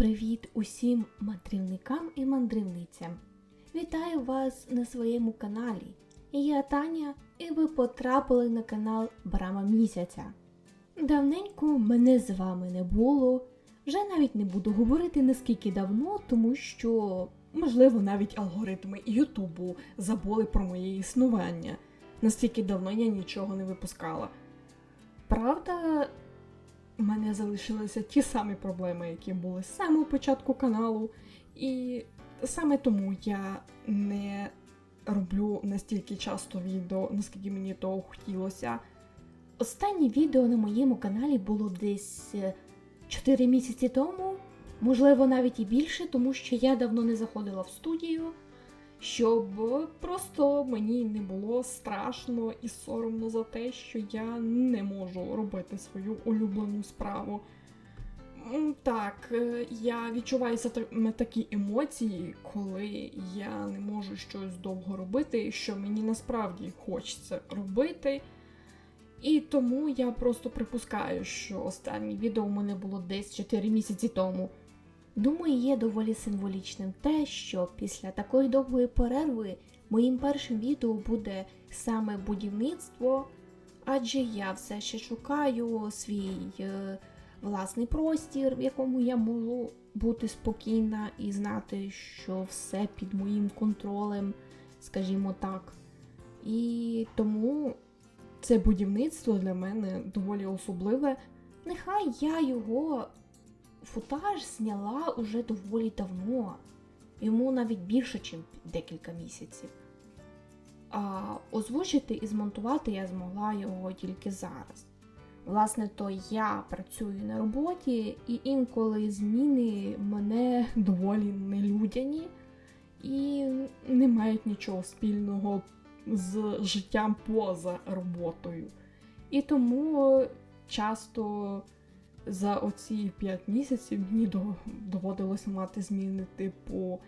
Привіт усім мандрівникам і мандрівницям! Вітаю вас на своєму каналі. Я Таня, і ви потрапили на канал Брама Місяця. Давненько мене з вами не було. Вже навіть не буду говорити наскільки давно, тому що, можливо, навіть алгоритми Ютубу забули про моє існування. Настільки давно я нічого не випускала. Правда, у мене залишилися ті самі проблеми, які були з самого початку каналу. І саме тому я не роблю настільки часто відео, наскільки мені того хотілося. Останнє відео на моєму каналі було десь е, 4 місяці тому, можливо, навіть і більше, тому що я давно не заходила в студію, щоб просто мені не було страшно і соромно за те, що я не можу робити свою улюблену справу. Так, е, я відчуваю такі емоції, коли я не можу щось довго робити, що мені насправді хочеться робити. І тому я просто припускаю, що останнє відео у мене було десь 4 місяці тому. Думаю, є доволі символічним те, що після такої довгої перерви моїм першим відео буде саме будівництво, адже я все ще шукаю свій е, власний простір, в якому я можу бути спокійна і знати, що все під моїм контролем, скажімо так. І тому це будівництво для мене доволі особливе. Нехай я його футаж зняла уже доволі давно, йому навіть більше, ніж декілька місяців. А озвучити і змонтувати я змогла його тільки зараз. Власне, то я працюю на роботі, і інколи зміни мене доволі нелюдяні і не мають нічого спільного з життям поза роботою. І тому часто за оці 5 місяців мені доводилося мати зміни типу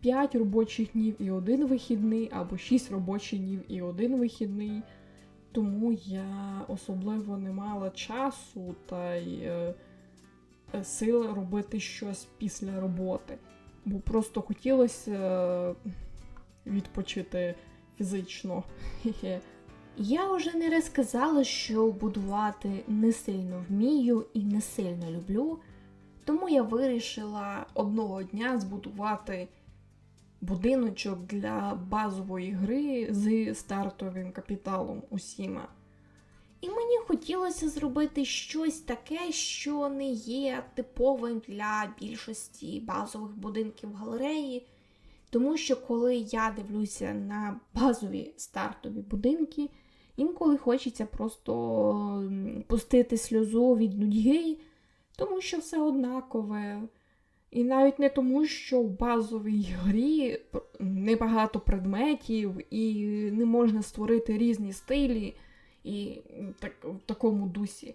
5 робочих днів і один вихідний, або 6 робочих днів і один вихідний. Тому я особливо не мала часу та й е, сили робити щось після роботи. Бо просто хотілося е, відпочити фізично. Я вже не раз казала, що будувати не сильно вмію і не сильно люблю, тому я вирішила одного дня збудувати будиночок для базової гри з стартовим капіталом усіма. І мені хотілося зробити щось таке, що не є типовим для більшості базових будинків галереї. Тому що коли я дивлюся на базові стартові будинки, інколи хочеться просто пустити сльозу від нудьги, тому що все однакове. І навіть не тому, що в базовій грі небагато предметів, і не можна створити різні стилі і так, в такому дусі.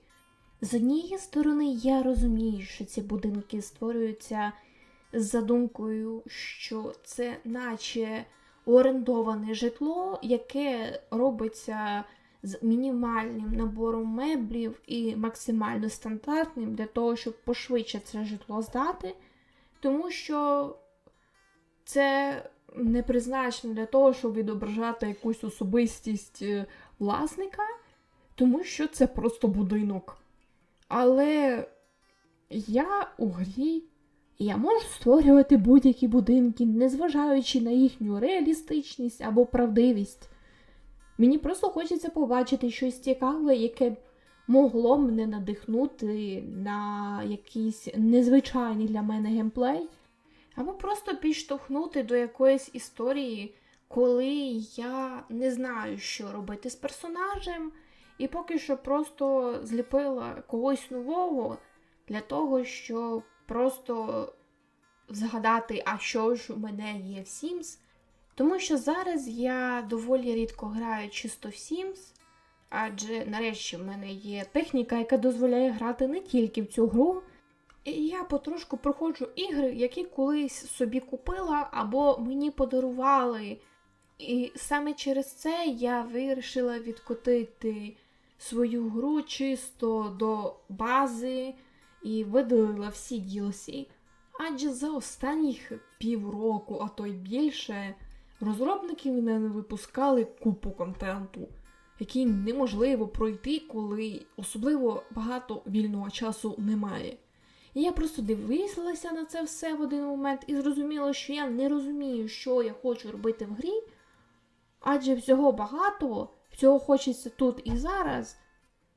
З однієї сторони, я розумію, що ці будинки створюються з задумкою, що це наче орендоване житло, яке робиться з мінімальним набором меблів і максимально стандартним для того, щоб пошвидше це житло здати, тому що це не призначено для того, щоб відображати якусь особистість е, власника, тому що це просто будинок. Але я у грі я можу створювати будь-які будинки, незважаючи на їхню реалістичність або правдивість. Мені просто хочеться побачити щось цікаве, яке могло мене надихнути на якийсь незвичайний для мене геймплей, або просто підштовхнути до якоїсь історії, коли я не знаю, що робити з персонажем, і поки що просто зліпила когось нового для того, щоб просто згадати, а що ж у мене є в Sims. Тому що зараз я доволі рідко граю чисто в Sims, адже нарешті в мене є техніка, яка дозволяє грати не тільки в цю гру. І я потрошку проходжу ігри, які колись собі купила або мені подарували. І саме через це я вирішила відкотити свою гру чисто до бази і видалила всі DLC. Адже за останніх півроку, а то й більше, розробники не випускали купу контенту, який неможливо пройти, коли особливо багато вільного часу немає. І я просто дивилася на це все в один момент і зрозуміла, що я не розумію, що я хочу робити в грі, адже всього багато, всього хочеться тут і зараз.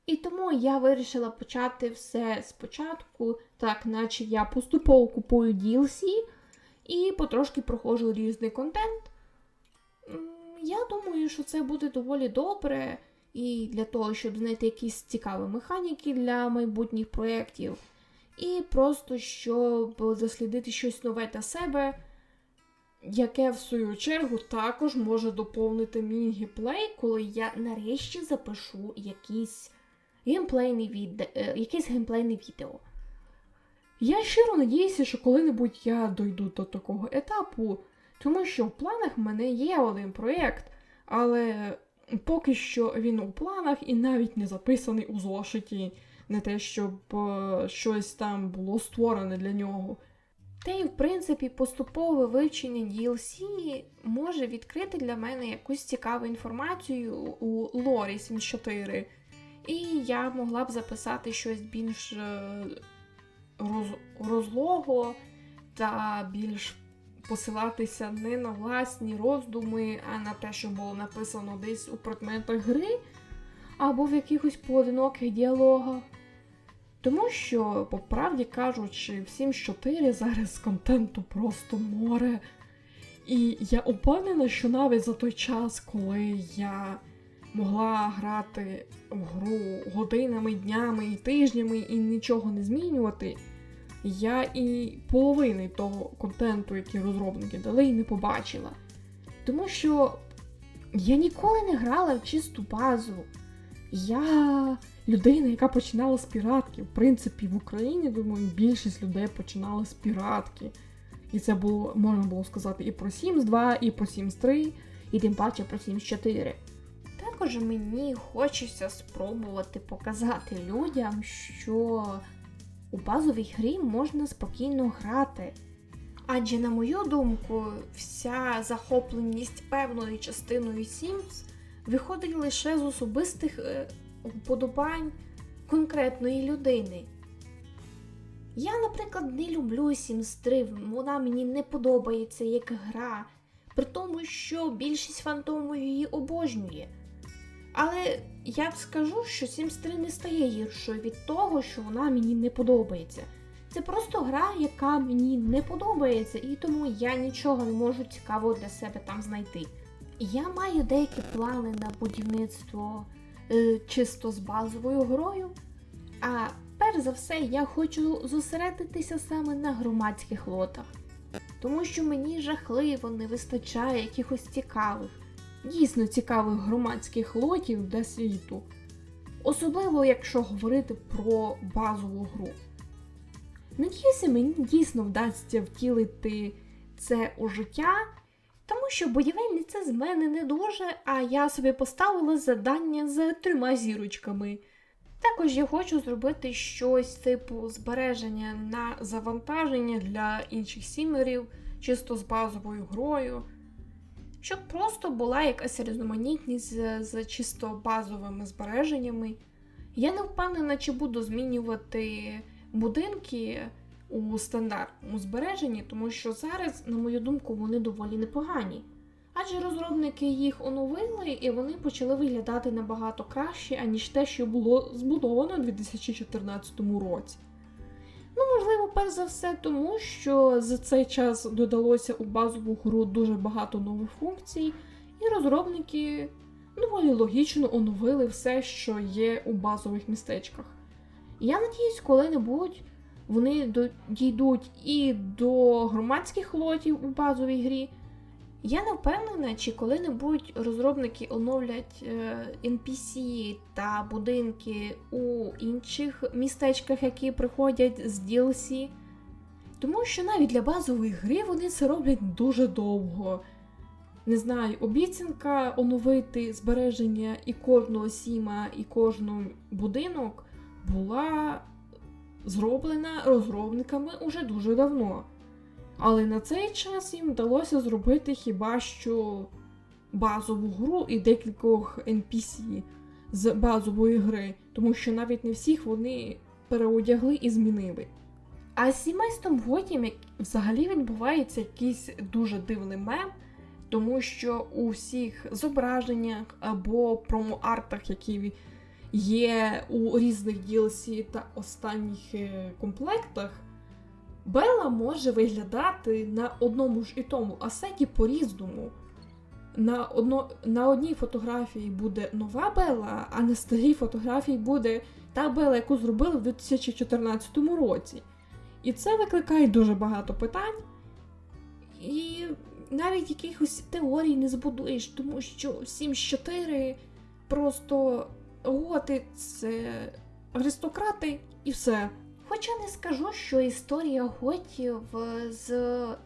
І тому я вирішила почати все спочатку, так наче я поступово купую DLC і потрошки проходжу різний контент. Я думаю, що це буде доволі добре і для того, щоб знайти якісь цікаві механіки для майбутніх проєктів, і просто щоб дослідити щось нове для себе, яке в свою чергу також може доповнити мій геймплей, коли я нарешті запишу якийсь геймплейний віде... е, якесь геймплейне відео. Я щиро надіюся, що коли-небудь я дойду до такого етапу, тому що в планах в мене є один проєкт, але поки що він у планах і навіть не записаний у зошиті, не те, щоб е, щось там було створене для нього. Та й, в принципі, поступове вивчення DLC може відкрити для мене якусь цікаву інформацію у лорі 74. І я могла б записати щось більш е, роз, розлого та більш посилатися не на власні роздуми, а на те, що було написано десь у предметах гри або в якихось поодиноких діалогах. Тому що, по правді кажучи, в 7.4 зараз контенту просто море. І я упевнена, що навіть за той час, коли я могла грати в гру годинами, днями і тижнями і нічого не змінювати, я і половини того контенту, який розробники дали, і не побачила. Тому що я ніколи не грала в чисту базу. Я людина, яка починала з піратки. В принципі, в Україні, думаю, більшість людей починали з піратки. І це було, можна було сказати, і про Sims 2, і про Sims 3, і тим паче про Sims 4. Також мені хочеться спробувати показати людям, що у базовій грі можна спокійно грати. Адже, на мою думку, вся захопленість певною частиною Sims виходить лише з особистих е, вподобань конкретної людини. Я, наприклад, не люблю Sims 3, вона мені не подобається як гра, при тому, що більшість фантому її обожнює. Але я б скажу, що Sims 3 не стає гіршою від того, що вона мені не подобається. Це просто гра, яка мені не подобається, і тому я нічого не можу цікавого для себе там знайти. Я маю деякі плани на будівництво е, чисто з базовою грою. А перш за все, я хочу зосередитися саме на громадських лотах, тому що мені жахливо не вистачає якихось цікавих, дійсно цікавих громадських лотів для світу. Особливо, якщо говорити про базову гру. Надіюся, мені дійсно вдасться втілити це у життя, тому що будівельниця з мене не дуже, а я собі поставила завдання з трьома зірочками. Також я хочу зробити щось типу збереження на завантаження для інших сімерів, чисто з базовою грою, щоб просто була якась різноманітність з, з чисто базовими збереженнями. Я не впевнена, чи буду змінювати будинки у стандартному збереженні, тому що зараз, на мою думку, вони доволі непогані. Адже розробники їх оновили і вони почали виглядати набагато краще, аніж те, що було збудовано у 2014 році. Ну, можливо, перш за все, тому що за цей час додалося у базову гру дуже багато нових функцій, і розробники доволі логічно оновили все, що є у базових містечках. Я надіюсь, коли-небудь вони дійдуть і до громадських лотів у базовій грі. Я не впевнена, чи коли-небудь розробники оновлять е, NPC та будинки у інших містечках, які приходять з DLC. Тому що навіть для базової гри вони це роблять дуже довго. Не знаю, обіцянка оновити збереження і кожного сіма, і кожного будинок була зроблена розробниками уже дуже давно. Але на цей час їм вдалося зробити хіба що базову гру і декількох NPC з базової гри, тому що навіть не всіх вони переодягли і змінили. А з сімейством Готім взагалі відбувається якийсь дуже дивний мем, тому що у всіх зображеннях або промо-артах, які є у різних DLC та останніх е, комплектах, Белла може виглядати на одному ж і тому асеті по-різному. На, одно, на одній фотографії буде нова Белла, а на старій фотографії буде та Белла, яку зробили в 2014 році. І це викликає дуже багато питань. І навіть якихось теорій не збудуєш, тому що Sims 4 просто готи це аристократи і все. Хоча не скажу, що історія готів з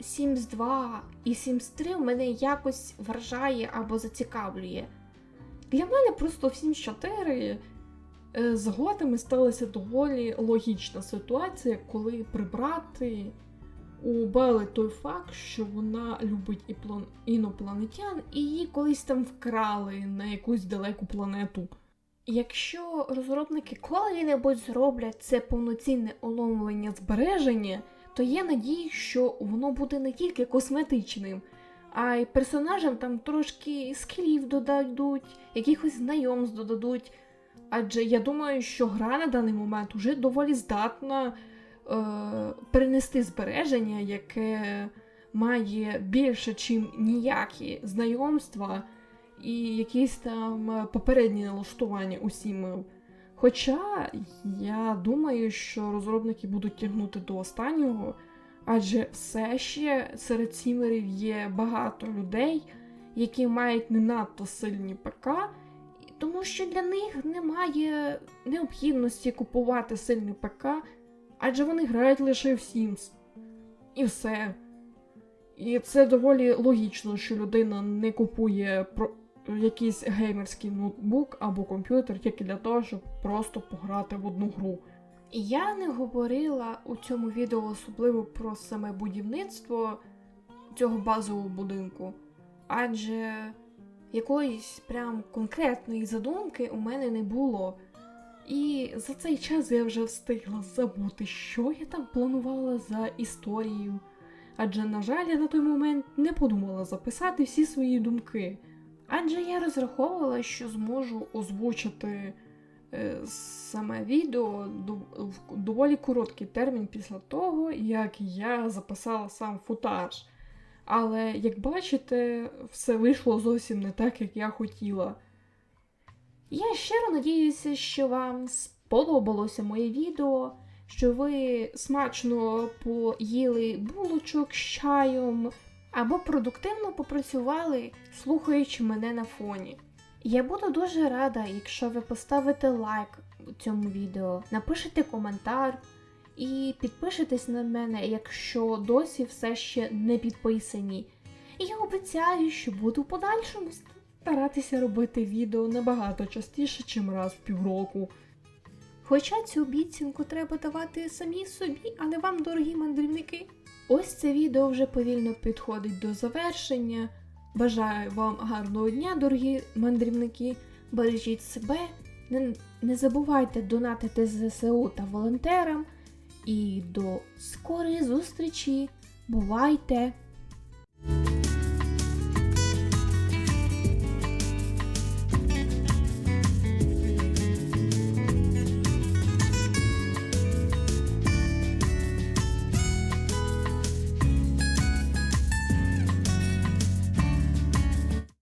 Sims 2 і Sims 3 мене якось вражає або зацікавлює. Для мене просто в Sims 4 е, з готами сталася доволі логічна ситуація, коли прибрати у Бели той факт, що вона любить інопланетян, і її колись там вкрали на якусь далеку планету. Якщо розробники коли-небудь зроблять це повноцінне оновлення збереження, то є надії, що воно буде не тільки косметичним, а й персонажам там трошки скілів додадуть, якихось знайомств додадуть. Адже я думаю, що гра на даний момент уже доволі здатна е, перенести збереження, яке має більше, чим ніякі знайомства і якісь там е, попередні налаштування у сім'їв. Хоча я думаю, що розробники будуть тягнути до останнього, адже все ще серед сімерів є багато людей, які мають не надто сильні ПК, тому що для них немає необхідності купувати сильний ПК, адже вони грають лише в Sims. І все. І це доволі логічно, що людина не купує якийсь геймерський ноутбук або комп'ютер тільки для того, щоб просто пограти в одну гру. Я не говорила у цьому відео особливо про саме будівництво цього базового будинку, адже якоїсь прям конкретної задумки у мене не було. І за цей час я вже встигла забути, що я там планувала за історією. Адже, на жаль, я на той момент не подумала записати всі свої думки. Адже я розраховувала, що зможу озвучити е, саме відео в доволі короткий термін після того, як я записала сам футаж. Але, як бачите, все вийшло зовсім не так, як я хотіла. Я щиро надіюся, що вам сподобалося моє відео, що ви смачно поїли булочок з чаєм або продуктивно попрацювали, слухаючи мене на фоні. Я буду дуже рада, якщо ви поставите лайк цьому відео, напишете коментар і підпишетесь на мене, якщо досі все ще не підписані. І я обіцяю, що буду в подальшому старатися робити відео набагато частіше, чим раз в півроку. Хоча цю обіцянку треба давати самі собі, а не вам, дорогі мандрівники. Ось це відео вже повільно підходить до завершення. Бажаю вам гарного дня, дорогі мандрівники. Бережіть себе, не, не забувайте донатити ЗСУ та волонтерам. І до скорої зустрічі. Бувайте!